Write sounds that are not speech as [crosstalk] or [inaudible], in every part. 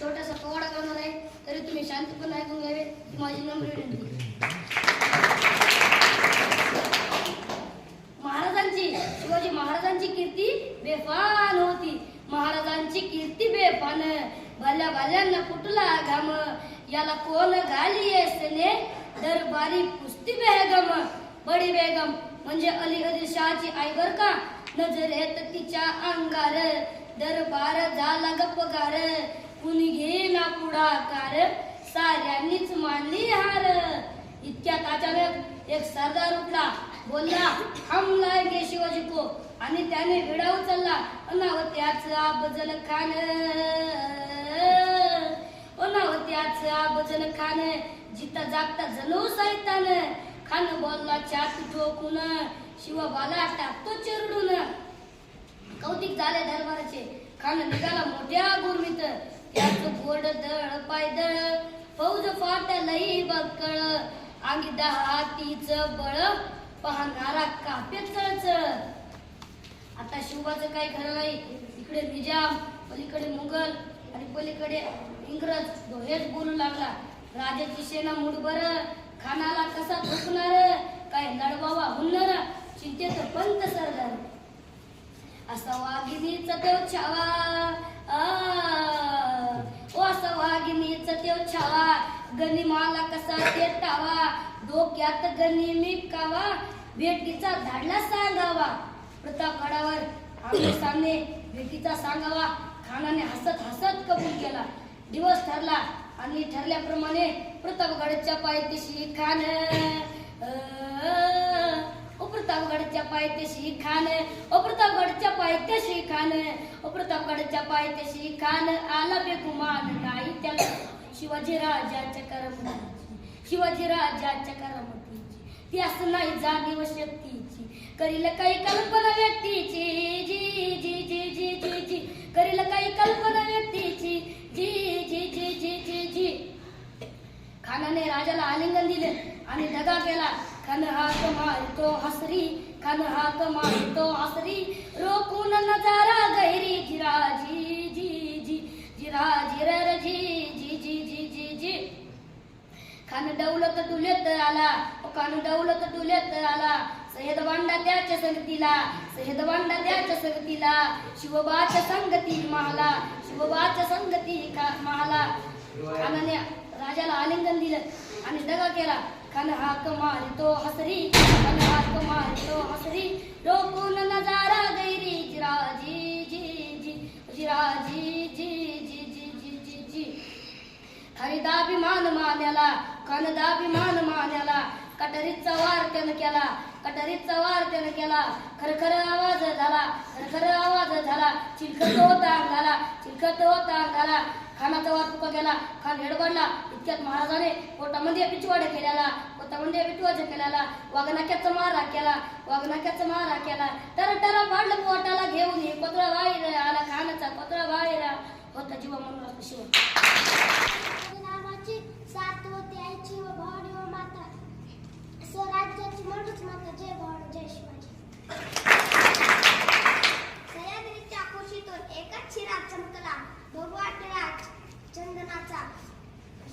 छोटासा पोवाडा करणार आहे तरी तुम्ही शांतपणे ऐकून घ्यावे. माझी नम्र विनंती. महाराजांची शिवाजी महाराजांची कीर्ती बेफान होती. महाराजांची कीर्ती बेफान. भल्या भल्यांना कुठला घाम? याला कोण घाली सने? दरबारी पुस्ती बेगम. बडी बेगम म्हणजे अली आदिलशहाची आई बर का? नजरेत तिच्या अंगार. दरबार झाला गपगार कुणी घेना पुढाकार? साऱ्यांनीच मानली हार. इतक्यात अचानक एक सरदार उठला बोलला हम लाएंगे शिवाजी को. आणि त्याने विडा उचलला अनावत्याचा आबजल खान. अनावत्याचा आबजल खान जिता जागता जणू सैतान. खान बोलला छाती ठोकून शिवबाला टाकतो चिरडून. कौतिक झाले दरबाराचे. खान निघाला मोठ्या गुरमीत. त्याच गोड दळ पायदळ फौज फाट लई बक्कळ. दहा तीच बळ पाहणारा कापे चळचळ. आता शिवबाचं काही खरं नाही. इकडे निजाम पलीकडे मुघल आणि पलीकडे इंग्रज हेच बोलू लागला. राजाची सेना मुठभर खानाला कसा झोपणार काय लढवावा हुन्नर? चिंतेत पंत सरदार. असा वाघिणीचा देव छावा आ, ओ असा वाघिणीचा देव छावा. गनिमाला कसा देतावा? डोक्यात गनिमी कावा भेटीचा धाडला सांगावा. प्रतापगडावर आमने सामने भेटीचा सांगावा. खानाने हसत हसत कबूल केला. दिवस ठरला आणि ठरल्याप्रमाणे प्रतापगडच्या पायथ्याशी खान ओ प्रतापगडच्या पायथ्याशी खान ओ प्रतापगडच्या पायथ्याशी खान ओ प्रतापगडच्या पायथ्याशी खान आला बेकुमान नाही त्याला शिवाजी राजाच्या करमतीची शिवाजी राजाच्या करमतीची ती असं नाही जाणीव शक्तीची. करील काही कल्पना व्यक्तीची जी जी जी जी जी जी. करील काही कल्पना व्यक्तीची जी जी जी जी जी जी. खानाने राजाला आलिंगन दिले आणि दगा केला. खान हात मारतो हसरी खान हात मारतो हसरी रोखून नजारा गैरी जिरा जी जी जी जिरा जिरर जी जी जी जी जी. जी खान डौलत डुलेत आला ओ खान डौलत डुलेत आला सहेद वांडा त्याच्या संगतीला सहेद वांडा त्याच्या संगतीला शिवबाच्या संगती महाला शिवबाच्या संगती महाला. खानाने राजाला आलिंगन दिलं आणि दगा केला. खान मारतो हसरी खान मारतो हसरी. रोकून नजारा गैरी जिरा जी जी जी जिरा जी जी जी जी जी जी. जी हरिदाभिमान मान्याला खानदाभिमान मान्याला. कटरीचा वार त्यानं केला कटरीचा वार त्यानं केला. खरखर आवाज झाला खरखर आवाज झाला. चिलखत होता अंगाला चिलखत होता अंगाला. खानाचा वार तुका गेला खान हेडबडला इतक्यात महाराजाने पोटामध्ये पिचवाड केल्याला पोटामध्ये पिचवाज केल्याला वाघनाक्याचा मारा केला वाघनाक्याचा मारा केला. तर टरा पाडलं पोटाला घेऊन हे पत्रा बाहेर आला खानाचा पत्रा बाहेर होता जीवा म्हणून खुशी नावाची सात होती आईची व भावडी व माता. स्वराज्याची म्हणूनच माता जय भावडी जय शिवाजी. सह्याद्रीच्या एकच शिरा चमकला. भगवा टिळा चंदनाचा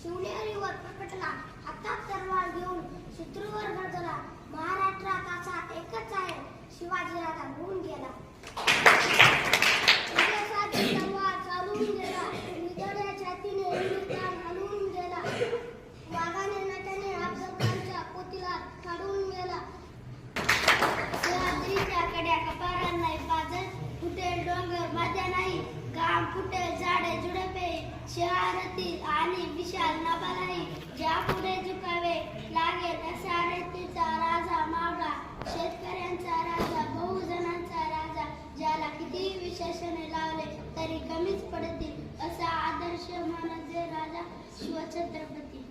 शिवनेरीवर प्रकटला. हातात तरवार घेऊन शत्रूवर गरजला महाराष्ट्रात असा एकच आहे शिवाजीराजा होऊन गेला इतिहासाची तलवार चालून गेला निधड्या छातीने हिंदुस्थान हलवून गेला वाघाने नटाने अफजलखानच्या पोतीला काढून गेला सह्याद्रीच्या कड्या कपारांना बाजत फुटेल डोंगर माझ्या नाही घाम फुटेल झाडे झुडपे शहारती आणि विशाल नभा नाही ज्या पुढे झुकावे लागेल असा रेतीचा राजा मावळा शेतकऱ्यांचा राजा बहुजनांचा राजा ज्याला किती विशेषणे लावले तरी कमीच पडतील असा आदर्श मानजे राजा शिवछत्रपती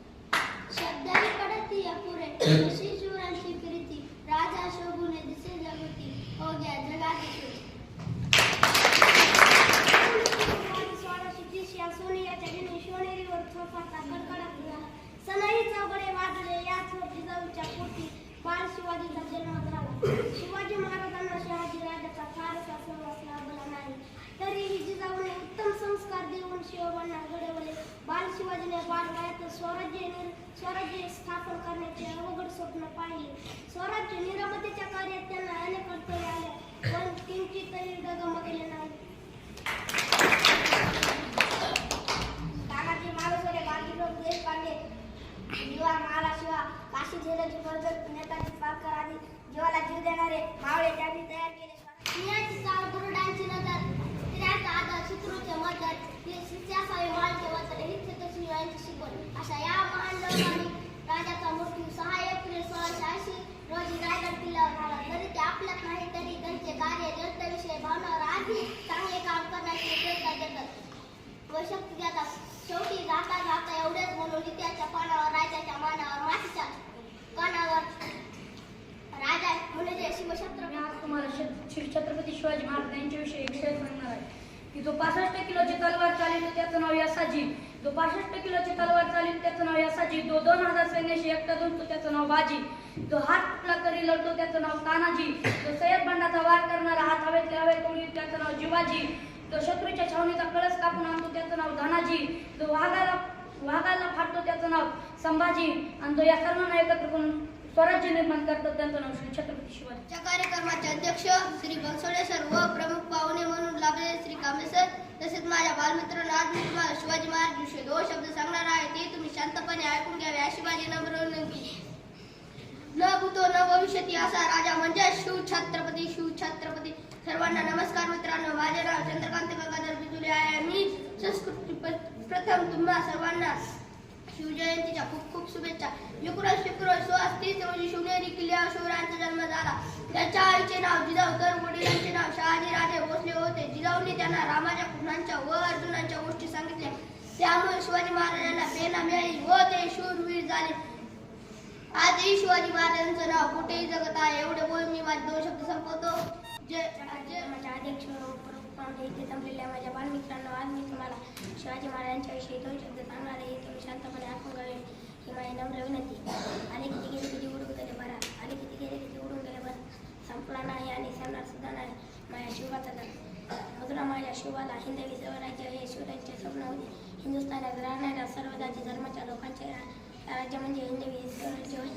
शब्दही पडती अपुरे अशी शिवरांची प्रीती राजा शोभूने दिसे जगती हो गया जगात सोळाशे तीस या सोनियाच्या दिनी शिवनेरीवर थोपाचा कडकडा झाला सनई चौघडे वाजले याच जिजाऊच्या पोटी बाळ शिवाजीचा जन्म झाला शिवाजी महाराजांना शिवाजीने बालवयात स्वराज्य निर- स्वराज्य स्थापन करण्याचे अवघड स्वप्न पाहिले स्वराज्य निर्मितीच्या कार्यात त्यांना अनेक अडथळे आले पण किंचितही डगमगले नाही तानाजी मालुसरे बाजीराव देशपांडे दिवा माला शिवा काशी धीरजी नेताजी पालकर जीवाला जीव देणारे मावळे त्यांनी तयार केले. गुरुडांची नजर स्त्रियांचा आदर शत्रूचे मदत हे वचन ही छत्रश्री यांची शिकवण. अशा या महान राजाचा मृत्यू सहा एप्रिल सोळाशे ऐंशी रोजी रायगड किल्ल्यावर झाला. जरी ते आपल्यात नाही तरी त्यांचे कार्य जनतेविषयी भावनावर आधी चांगले काम करण्याची देतात व शक्ती देतात. शेवटी जाता जाता एवढेच म्हणून इतिहासच्या पानावर राजाच्या मानावर मातीच्या आज तुम्हाला छत्रपती शिवाजी महाराज यांच्याविषयी एक शेर सांगणार आहे. की जो पासष्ट किलोची तलवार चालेल त्याचं नाव यासाजी. जो पासष्ट किलोची तलवार चालेल त्याचं नाव यासाजी. जो दोन हजार सैन्याशी एकटा दोनतो त्याचं नाव बाजी. जो हात तुटला करी लढतो त्याचं नाव तानाजी. जो सय्यद बंडाचा वार करणारा हात हवेतले हवे तोडी त्याचं नाव जिवाजी. जो शत्रूच्या छावणीचा कळस कापून आणतो त्याचं नाव धनाजी. जो वाघाला वाघाला फाटतो त्याचं नाव संभाजी. आणि तो या सर्वांना एकत्र करून स्वराज्य निर्माण करतो त्यांचं नाव श्री छत्रपती शिवाजी. या कार्यक्रमाचे अध्यक्ष श्री बनसोडे सर व प्रमुख पाहुणे म्हणून लाभलेले श्री कांबळे सर. तसेच माझ्या बालमित्रांनो आज मी तुम्हाला शिवाजी महाराज विषयी दोन शब्द सांगणार आहे. ते तुम्ही शांतपणे ऐकून घ्यावे अशी माझी नम्र विनंती न भूतो न भविष्यती असा राजा म्हणजे शिव छत्रपती शिव छत्रपती. सर्वांना नमस्कार मित्रांनो माझे नाव चंद्रकांत गंगाधर बिजुले आहे. मी संस्कृती प्रथम तुम्हा सर्वांना शिवजयंतीच्या खूप खूप शुभेच्छा. एकोणीस फेब्रुवारी सोळा तीस रोजी शिवनेरी किल्ल्यावर शिवरायांचा जन्म झाला. त्याच्या आईचे नाव जिजाऊ तर वडिलांचे नाव शहाजी राजे भोसले होते. जिजाऊने त्यांना रामाच्या कुणांच्या व अर्जुनांच्या गोष्टी सांगितल्या. त्यामुळे शिवाजी महाराजांना प्रेरणा मिळाली व ते शूरवीर झाले. आजही शिवाजी महाराजांचं नाव कुठेही जगत आहे एवढे बोल मी माझे दोन शब्द संपवतो. जय जय माझ्या अध्यक्ष पाहुणे इथे जमलेल्या माझ्या बालमित्रांनो आज मी तुम्हाला शिवाजी महाराजांच्या विषयी दोन शब्द सांगणार आहे. तुम्ही शांतपणे ऐकून घ्यावे ही माझी नम्र विनंती आणि किती गेले किती उडून गेले बरा. आणि किती गेले किती उडून गेले बरं. संपला नाही आणि संपणार सुद्धा नाही माझ्या शिवाचा तर मधुरा माझ्या शिवाला हिंदवी स्वराज्य हे शिवराज्य स्वप्न होते. हिंदुस्थानात राहणाऱ्या सर्व जाती धर्माच्या लोकांचे राज्य म्हणजे हिंदवी स्वराज्य होय.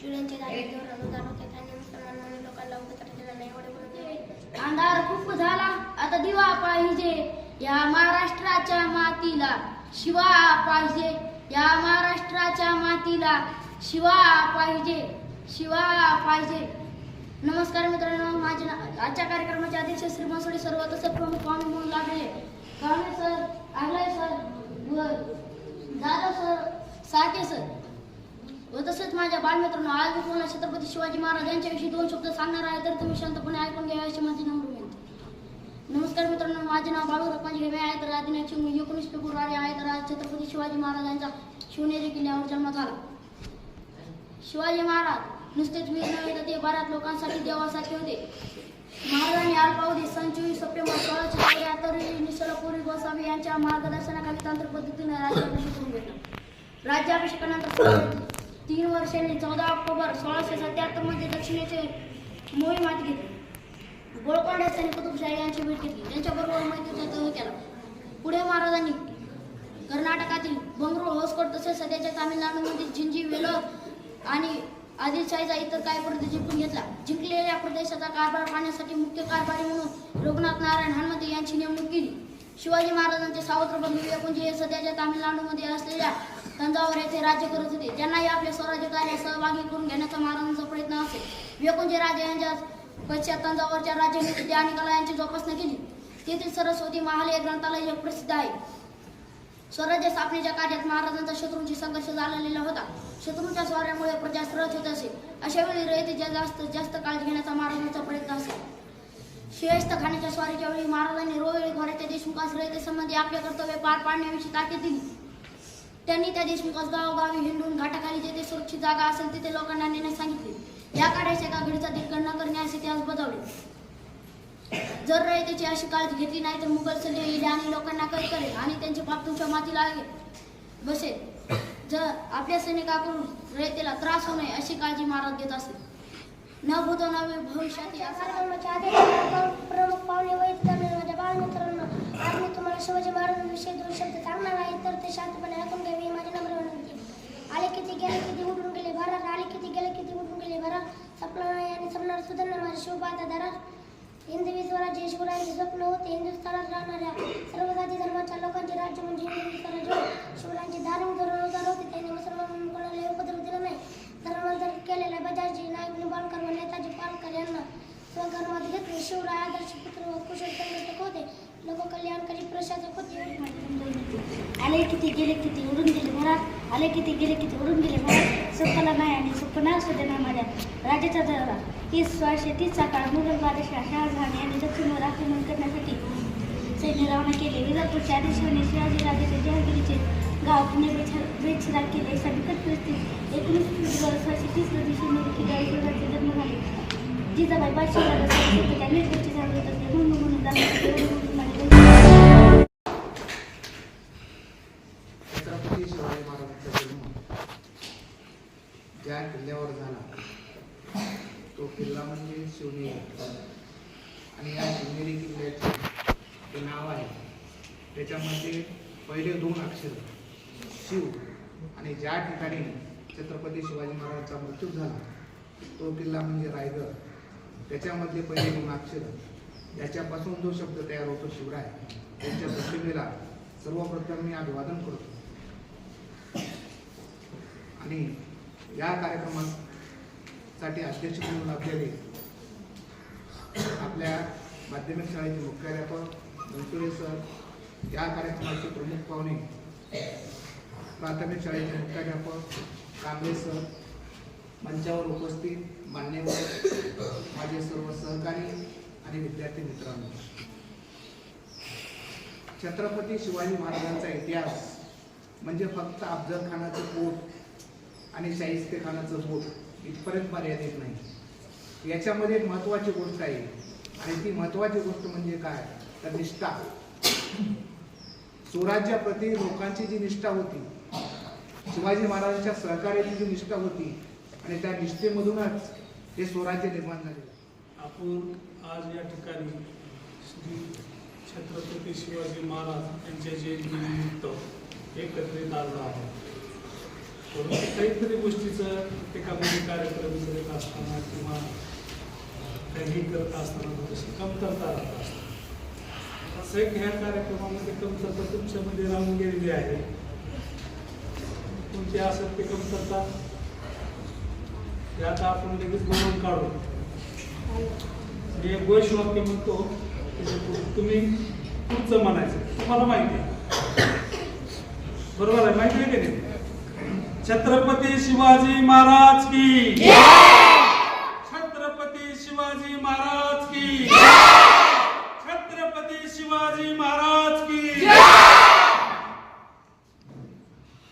चिड्यांचे जाती धोरण उदार होते त्यांनी मुसलमान म्हणून लोकांना उपत्र दिला नाही एवढे बोलून गेले. अंधार खूप झाला. आता दिवा पाहिजे या महाराष्ट्राच्या मातीला. शिवा पाहिजे या महाराष्ट्राच्या मातीला. शिवा पाहिजे शिवा पाहिजे. नमस्कार मित्रांनो माझे आजच्या कार्यक्रमाचे अध्यक्ष श्री मसोडे सर्व तसं प्रमुख पाहुणे म्हणून लागले. पाहुणे सर आगलाय सर व जाधव सर साके सर. व तसेच माझ्या बालमित्रांनो आज मी तुम्हाला छत्रपती शिवाजी महाराज यांच्याविषयी दोन शब्द सांगणार आहे तर तुम्ही शांतपणे ऐकून घ्यावे अशी माझी नम्र विनंती. नमस्कार मित्रांनो माझे नाव बाळू रखमाजी हेमे आहे तर आज दिनांक एकोणीस फेब्रुवारी आहे तर आज छत्रपती शिवाजी महाराजांचा शिवनेरी किल्ल्यावर जन्म झाला. शिवाजी महाराज नुसतेच वीर नव्हे तर ते बऱ्याच लोकांसाठी देवासारखे होते. महाराजांनी अल्पावधी सन चोवीस सप्टेंबर सोळाशे चौऱ्याहत्तर रोजी निसर्गपुरी गोसावी यांच्या मार्गदर्शनाखाली तांत्रिक पद्धतीने राज्याभिषेक करून घेतला. राज्याभिषेकानंतर [coughs] तीन वर्षांनी चौदा ऑक्टोबर सोळाशे सत्याहत्तरमध्ये दक्षिणेचे मोहीम हात घेतली. गोळकोंडा आणि कुतुबशाही यांची भेट घेतली. त्यांच्याबरोबर मैत्रीचा तह केला. पुढे महाराजांनी कर्नाटकातील बंगळूर होसकोट तसेच सध्याच्या तामिळनाडूमधील जिंजी वेलोर आणि आदिलशाहीचा इतर काही प्रदेश जिंकून घेतला. जिंकलेल्या प्रदेशाचा कारभार पाहण्यासाठी मुख्य कारभारी म्हणून रघुनाथ नारायण हनुमते यांची नेमणूक केली. शिवाजी महाराजांचे सावत्र बंधू एकूणजे म्हणजे हे सध्याच्या तामिळनाडूमध्ये असलेल्या तंजावर येथे राज्य करत होते. त्यांनाही आपले स्वराज्य कार्य सहभागी करून घेण्याचा महाराजांचा प्रयत्न असे वेकुंजे राजे यांच्या पश्चात तंजावरच्या राज्यनीती आणि कला यांची जोपासना केली. तेथील सरस्वती महाल हे ग्रंथालय हे प्रसिद्ध आहे. स्वराज्य स्थापनेच्या कार्यात महाराजांचा शत्रूंशी संघर्ष झालेला होता. शत्रूंच्या स्वाऱ्यामुळे प्रजा सरळ होत असे. अशा वेळी रयतेच्या जास्त जास्त काळजी घेण्याचा महाराजांचा प्रयत्न असे शियस्त खाण्याच्या स्वारीच्या वेळी महाराजांनी रोहिळी खोऱ्याच्या देशमुखास रयते संबंधी आपले कर्तव्य पार पाडण्याविषयी ताकीद दिली. त्यांनी त्या देशमुखास गावोगावी हिंडून घाटाखाली जेथे सुरक्षित जागा असेल तिथे लोकांना नेण्यास सांगितले. या काढायच्या एका घडीचा न करणे असे त्यास बजावले. जर रयतेची अशी काळजी घेतली नाही तर मुघल सल्ले येईल आणि लोकांना कैद करेल आणि त्यांचे पाप तुमच्या मातीला लागेल. बसेल जर आपल्या सैनिकाकडून रयतेला त्रास होऊ नये अशी काळजी महाराज घेत असेल न भूतो नवे भविष्यात शिवाजी महाराजांविषयी दोन शब्द सांगणार आहे तर ते शांतपणे ऐकून घ्यावे माझी नम्र विनंती आले किती गेले किती उडून गेले भरार आले किती गेले किती उडून गेले भरात सपना नाही आणि सपनार सुधारणार माझे शिवबाधा हिंदू हिंदवी स्वराज्य शिवरायांचे स्वप्न होते. हिंदुस्थानात राहणाऱ्या सर्व जाती धर्माच्या लोकांचे राज्य म्हणजे हिंदवी स्वराज्य. शिवरायांचे धार्मिक धोरण उदार होते. त्यांनी मुसलमान कोणाला उपद्रव दिला नाही. धर्मांतर केलेल्या बजाजी नाईक निंबाळकर व नेताजी पालकर यांना स्वकर्मात घेतले शिवराय आदर्श पुत्र व कुशल संघटक होते. लोककल्याणकारी प्रशासक होते. आले किती गेले किती उडून गेले घरात. आले किती गेले किती उडून गेले घरात. स्वप्नाला नाही आणि स्वप्ना सुद्धा ना माझ्या राजाचा दरबार तीस सोळाशे तीसचा काळ मुघल बादशाह शहाजहान यांनी दक्षिणवर आक्रमण करण्यासाठी सैन्य रवाना केले. विजापूरच्या आदेशाने शिवाजी राजाचे जहागिरीचे गाव पुणे बेछिराग केले. अशा बिकट परिस्थिती एकोणीस फेब्रुवारी सोळाशे तीस रोजी शिवनेरी गायकवाडचे जन्म झाले. जिजाबाई बादशाह त्या निर्गुणची झाले होते म्हणून म्हणून जाणवते छत्रपती शिवाजी महाराजांचा जन्म ज्या किल्ल्यावर झाला तो किल्ला म्हणजे शिवनेरी आणि या शिवनेरी किल्ल्याचे जे नाव आहे त्याच्यामध्ये पहिले दोन अक्षर शिव आणि ज्या ठिकाणी छत्रपती शिवाजी महाराजांचा मृत्यू झाला तो किल्ला म्हणजे रायगड. त्याच्यामध्ये पहिले दोन अक्षर याच्यापासून जो शब्द तयार होतो शिवराय त्यांच्या प्रतिमेला सर्वप्रथम मी अभिवादन करतो. आणि या कार्यक्रमासाठी अध्यक्ष म्हणून लाभलेले आपल्या माध्यमिक शाळेचे मुख्याध्यापक बनसोडे सर या कार्यक्रमाचे प्रमुख पाहुणे प्राथमिक शाळेचे मुख्याध्यापक कांबळे सर मंचावर उपस्थित मान्यवर माझे सर्व सहकारी आणि विद्यार्थी मित्रांनो. छत्रपती शिवाजी महाराजांचा इतिहास म्हणजे फक्त अफजल खानाचं पोट आणि शाहिस्ते खानाचं पोट इथपर्यंत मर्यादित नाही. याच्यामध्ये एक महत्त्वाची गोष्ट आहे आणि ती महत्त्वाची गोष्ट म्हणजे काय? तर निष्ठा. स्वराज्याप्रती लोकांची जी निष्ठा होती शिवाजी महाराजांच्या सहकार्याची जी निष्ठा होती आणि त्या निष्ठेमधूनच हे स्वराज्य निर्माण झाले आपण आज या ठिकाणी श्री छत्रपती शिवाजी महाराज यांच्या जयंतीनिमित्त एकत्रित आलो आहोत. परंतु काहीतरी गोष्टीचं प्रत्येकामध्ये कार्यक्रम करत असताना किंवा काही करत असताना थोडीशी कमतरता राहत असते. असं एक ह्या कार्यक्रमामध्ये कमतरता तुमच्यामध्ये राहून गेलेली आहे. तुमची असते कमतरता? ते आता आपण लगेच बोलून काढू. जे गोष वाक्य म्हणतो तुम्ही तुमचं म्हणायचं. तुम्हाला माहिती आहे. बरोबर आहे? माहिती आहे की नाही? छत्रपती शिवाजी महाराज की शिवाजी महाराज की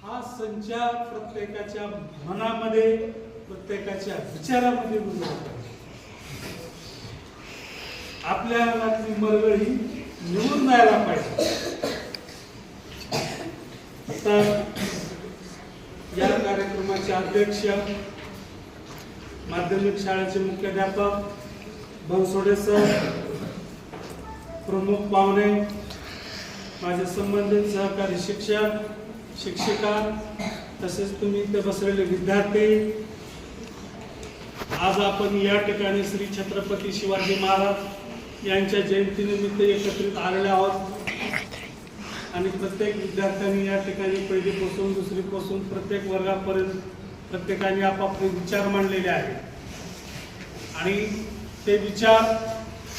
हा संचार प्रत्येकाच्या मनामध्ये प्रत्येकाच्या विचारामध्ये रुजवतो आपल्या अंगातली मरगळी निघून जायला पाहिजे. तर या कार्यक्रमाचे अध्यक्ष माध्यमिक शाळेचे मुख्याध्यापक बनसोडे सर प्रमुख पाहुणे माझे संबंधित सहकारी शिक्षक शिक्षिका तसेच तुम्ही इथे बसलेले विद्यार्थी आज आपण या ठिकाणी श्री छत्रपती शिवाजी महाराज यांच्या जयंतीनिमित्त एकत्रित आलेले आहोत. आणि प्रत्येक विद्यार्थ्यांनी या ठिकाणी पहिलीपासून दुसरीपासून प्रत्येक वर्गापर्यंत प्रत्येकाने आपापले विचार मांडलेले आहेत. आणि ते विचार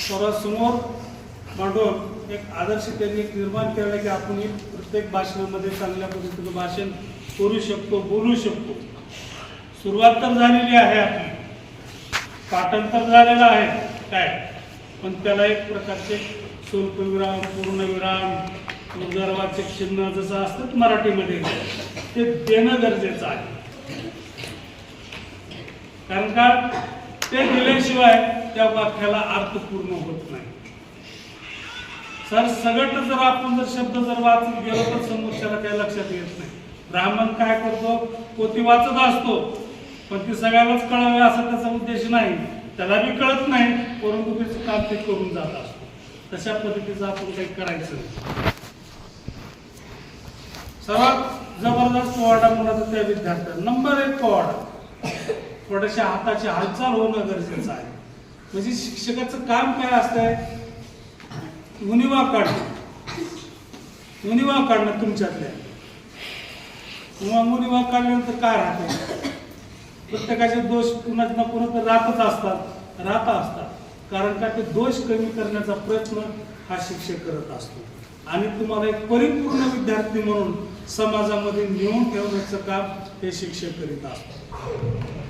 सर्वांसमोर मांडून एक आदर्श त्यांनी निर्माण केला की आपण प्रत्येक भाषणामध्ये चांगल्या पद्धतीनं भाषण करू शकतो बोलू शकतो. सुरुवात तर झालेली आहे आपली. पाठांतर झालेलं आहे काय? पण त्याला एक प्रकारचे स्वल्पविराम पूर्णविराम उदरवाचक चिन्ह जसं असतं मराठीमध्ये ते देणं गरजेचं आहे. कारण का? ते दिल्याशिवाय त्या वाक्याला अर्थपूर्ण होत नाही. सर सगट जर आपण जर शब्द जर वाचत गेलो तर समोरच्याला काही लक्षात येत नाही. ब्राह्मण काय करतो? पोती वाचत असतो. पण ती सगळ्यालाच कळावे असा त्याचा उद्देश नाही. त्याला बी कळत नाही परंतु त्याचं काम ते करून जात असतो. तशा पद्धतीचं आपण काही करायचं सर्वात जबरदस्त पोवाडा मुलाचा त्या विद्यार्थ्यांना नंबर एक पोवाडा थोड्याशा हाताची हालचाल होणं गरजेचं आहे. म्हणजे शिक्षकाचं काम काय असतंय? उणिवा काढणं उणिवा काढणं तुमच्यातल्या किंवा उणिवा काढल्यानंतर काय राहते? प्रत्येकाचे दोष कुणाच ना पुन्हा तर राहतच असतात राहत असतात. कारण का ते दोष कमी करण्याचा प्रयत्न हा शिक्षक करत असतो. आणि तुम्हाला एक परिपूर्ण विद्यार्थी म्हणून समाजामध्ये नेऊन ठेवण्याचं काम हे शिक्षक करीत असतात.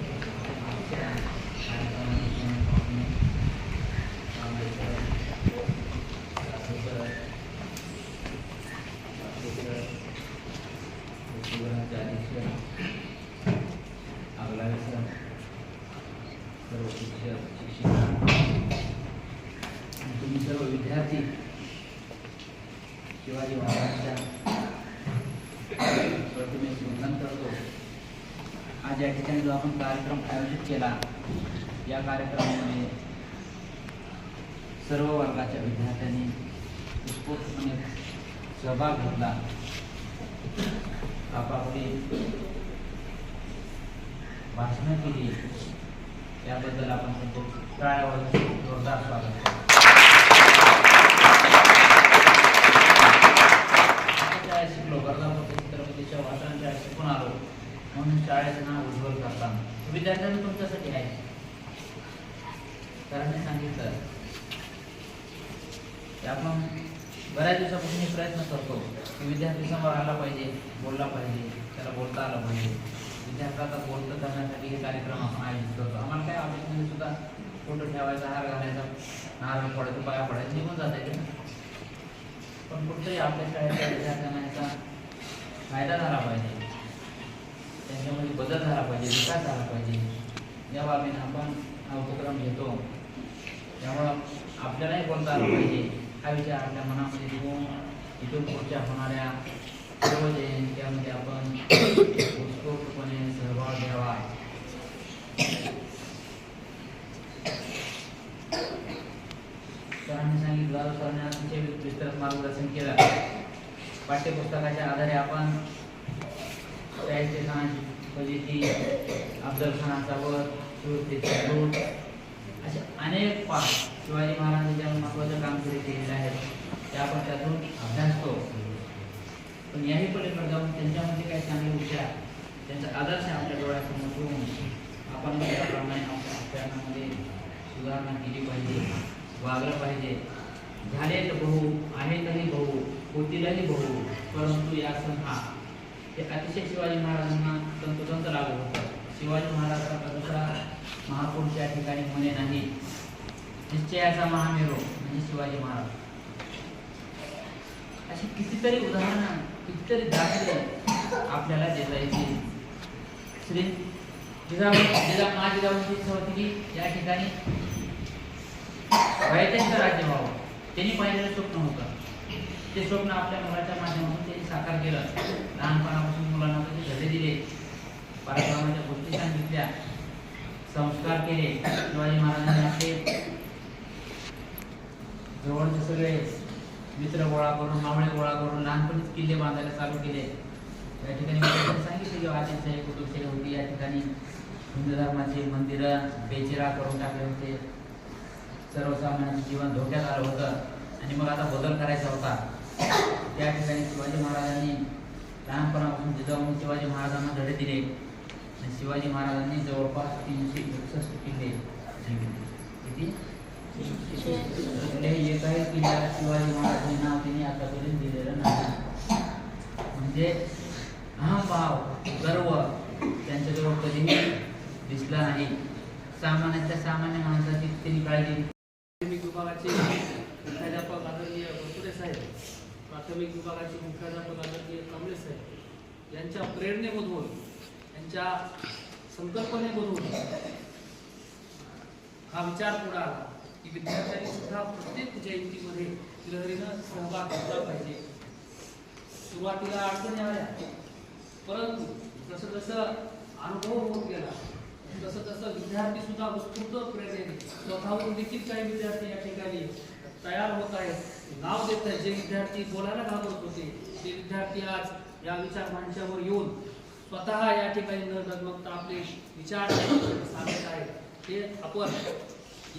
सर्व शिक्षक शिक्षिका तुम्ही सर्व विद्यार्थी शिवाजी महाराजांच्या प्रतिमेचे वंदन करतो आज या ठिकाणी जो आपण कार्यक्रम आयोजित केला या कार्यक्रमामध्ये सर्व वर्गाच्या विद्यार्थ्यांनी उत्स्फूर्तपणे सहभाग घेतला. आपापली भाषणं केली. याबद्दल आपण त्यांचे टाळ्यावर जोरदार स्वागत. शाळेत शिकलो गरजापूर छत्रपतीच्या वाचनाच्या शिकून आलो. म्हणून शाळेचं नाव उज्ज्वल करताना. विद्यार्थ्यांनी तुमच्यासाठी आहे. सरांनी सांगितलं. की आपण बऱ्याच दिवसापासून प्रयत्न करतो की विद्यार्थी समोर आला पाहिजे बोलला पाहिजे त्याला बोलता आलं पाहिजे. विद्यार्थ्यांचा बोलतं करण्यासाठी हे कार्यक्रम आपण आयोजित करतो. आम्हाला काय ऑफिसमध्ये सुद्धा फोटो ठेवायचा हार घालायचा नारळ पडायचं पाया पडायचं निघून जाता पण कुठंही आपल्या शाळेच्या विद्यार्थ्यांना याचा फायदा झाला पाहिजे. त्यांच्यामध्ये बदल झाला पाहिजे विकास झाला पाहिजे. या बाबीने आपण हा उपक्रम घेतो. त्यामुळं आपल्यालाही बोलता आला पाहिजे. हा विचार आपल्या मनामध्ये घेऊन इथून पुढच्या होणाऱ्या सर्व जयंत्यामध्ये आपण उत्स्फूर्तपणे सहभाग घ्यावा सरांनी सांगितलं जाधव सरांनी अतिशय विस्तृत मार्गदर्शन केलं पाठ्यपुस्तकाच्या आधारे आपण शाहिस्ते खानाची फजिती अफजल खानाचा वध सुरतेचा लूट असे अनेक पाठ शिवाजी महाराजांच्या महत्त्वाचं काम कामगिरी केलेले आहेत ते आपण त्यातून अभ्यासतो पण याही पलीकडे जाऊन त्यांच्यामध्ये काही चांगले विचार त्यांचा आदर्श आपल्या डोळ्यासमोर ठेवून आपण त्याप्रमाणे आपल्या अभ्यासामध्ये सुधारणा केली पाहिजे वागलं पाहिजे. झाले तर झालेत आहे तरी बहु होतीलही भाऊ परंतु या हा ते अतिशय शिवाजी महाराजांना तंतोतंत लागू होतं. शिवाजी महाराजांचा दुसरा महापुरुष या ठिकाणी म्हणे नाही. निश्चयाचा महामेरू म्हणजे शिवाजी महाराज. अशी कितीतरी उदाहरणं कितीतरी दाखले आपल्याला देता येतील श्री जिजाऊ जिजा मा जिजाऊंची इच्छा होती की या ठिकाणी रयतेचं राज्य व्हावं. त्यांनी पाहिलेलं स्वप्न होतं. ते स्वप्न आपल्या मुलाच्या माध्यमातून त्यांनी साकार केलं. लहानपणापासून मुलांना त्याचे धडे दिले. पराक्रमाच्या गोष्टी सांगितल्या. संस्कार केले. शिवाजी महाराजांनी आपले जवळचे सगळे मित्र गोळा करून मावळे गोळा करून लहानपणीच किल्ले बांधायला चालू केले. या ठिकाणी सांगितले की आदिलशाही कुतुबशाही होती. या ठिकाणी हिंदू धर्माचे मंदिरं बेचिरा करून टाकले होते. सर्वसामान्यांचं जीवन धोक्यात आलं होतं. आणि मग आता बदल करायचा होता. त्या ठिकाणी शिवाजी महाराजांनी लहानपणापासून जिजाऊन शिवाजी महाराजांना धडे दिले. आणि शिवाजी महाराजांनी जवळपास तीनशे एकसष्ट किल्ले जिंकले. किती? एकाही किल्ल्याला शिवाजी महाराज हे नाव त्यांनी आतापर्यंत दिलेलं नाही. म्हणजे अहंभाव गर्व त्यांच्याजवळ कधीही दिसला नाही. सामान्याच्या सामान्य माणसाची त्यांनी काळजी प्राथमिक विभागाचे मुख्याध्यापक आदरणीय बसुरे साहेब प्राथमिक विभागाचे मुख्याध्यापक आदरणीय कांबळे साहेब यांच्या प्रेरणेमधून यांच्या संकल्पनेमधून हा विचार पुढे आला. विद्यार्थ्यांनी सुद्धा प्रत्येक जयंतीमध्ये लहरीनं सहभाग घेतला पाहिजे. सुरुवातीला अडचणी आल्या परंतु जसं जसं अनुभव होत गेला तसं तसं विद्यार्थी सुद्धा उत्स्फूर्त प्रेरणेने स्वतःहून देखील काही विद्यार्थी या ठिकाणी तयार होत आहेत. नाव देत आहेत. जे विद्यार्थी बोलायला घाबरत होते ते विद्यार्थी आज या विचार मंचावर येऊन स्वतः या ठिकाणी न डगमगता आपले विचार सांगत आहेत. ते आपण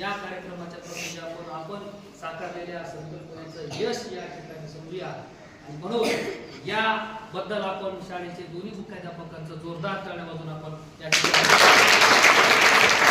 या कार्यक्रमाच्या प्रसंगावर आपण साकारलेल्या संकल्पनेचं यश या ठिकाणी समजूया. आणि म्हणून याबद्दल आपण शाळेचे दोन्ही मुख्याध्यापकांचं जोरदार टाळ्या आपण या ठिकाणी